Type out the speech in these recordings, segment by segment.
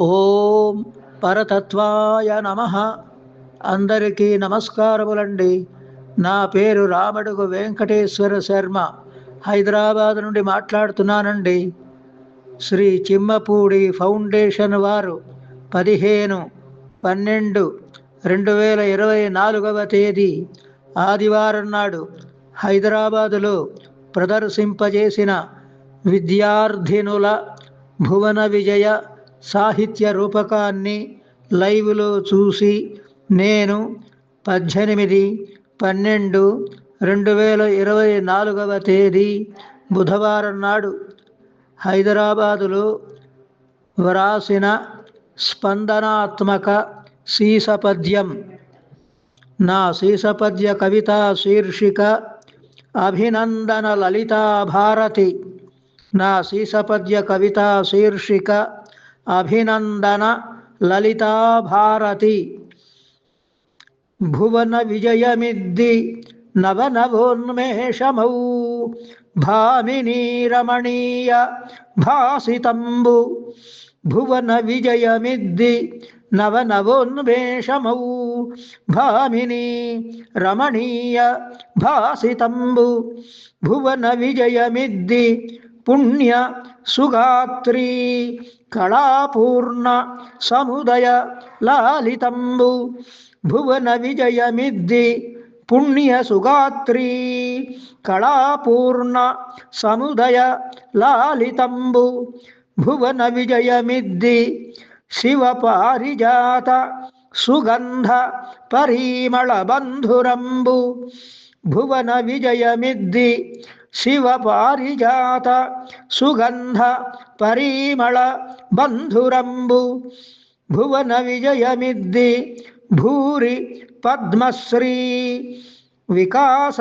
ఓం పరతత్వాయ నమ. అందరికీ నమస్కారములండి. నా పేరు రామడుగు వెంకటేశ్వర శర్మ. హైదరాబాద్ నుండి మాట్లాడుతున్నానండి. శ్రీ చిమ్మపూడి ఫౌండేషన్ వారు పదిహేను పన్నెండు రెండు వేల ఇరవై నాలుగవ తేదీ ఆదివారం నాడు హైదరాబాదులో ప్రదర్శింపజేసిన విద్యార్థినుల భువన విజయ సాహిత్య రూపకాన్ని లైవ్లో చూసి నేను పద్దెనిమిది పన్నెండు రెండు వేల ఇరవై నాలుగవ తేదీ బుధవారం నాడు హైదరాబాదులో వ్రాసిన స్పందనాత్మక సీసపద్యం నా సీసపద్య కవిత శీర్షిక అభినందన లలితా భారతి. నా సీసపద్య కవిత శీర్షిక अभिनंदन ललिता भारती। भुवन विजय मिदि नवनवोन्मेषमौ। भामिनी रमणीय भासितंबु भुवन विजय मिदि नव नवनवोन्मेषमौ। भामिनी रमणीय भासितंबु भुवन विजय मिदि రమణీయ భాసితంబు భువన విజయమిద్ది పుణ్య సుగాత్రీ కళాపూర్ణ సముదయ లాలితంబు భువన విజయమిద్ది పుణ్య సుగాత్రీ కళాపూర్ణ సముదయ లాలితంబు భువన విజయమిద్ది శివ పారిజాత సుగంధ పరిమళ బంధురంబు భువన शिव पारिजात सुगंध परीम बंधुरंबु भुवन विजय मिदि भूरी, पद्मश्री, विकास,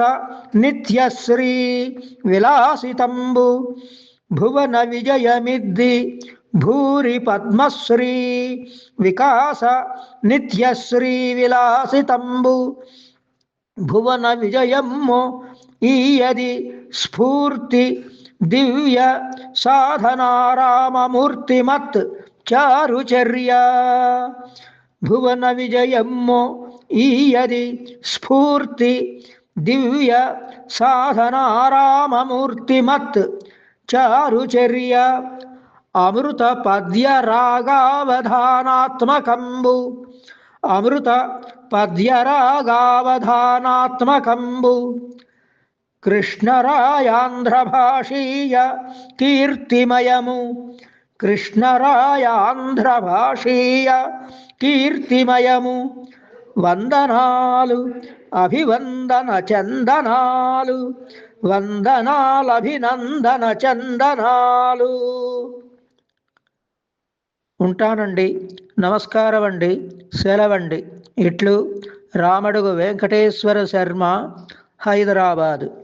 नित्यश्री विलासितंबु भुवन विजय मिदि भूरी, पद्मश्री, विकास, नित्यश्री विलासितंबु भुवन विजयम्मो ఈ అది స్ఫూర్తి దివ్య సాధనారామమూర్తిమత్ చారుచర్య. భువన విజయము ఈయది స్ఫూర్తి దివ్య సాధనారామమూర్తిమత్ చారుచర్య. అమృత పద్య రాగావధానాత్మకంబు. అమృత పద్యరాగావధానాత్మకంబు కృష్ణరాయాంధ్రభాషీయ కీర్తిమయము. కృష్ణరాయాంధ్రభాషీయ కీర్తిమయము. వందనాలు అభివందన చందనాలు. వందనాలభినందన చందనాలు. ఉంటానండి నమస్కారం అండి సెలవండి. ఇట్లు రామడుగు వెంకటేశ్వర శర్మ హైదరాబాదు.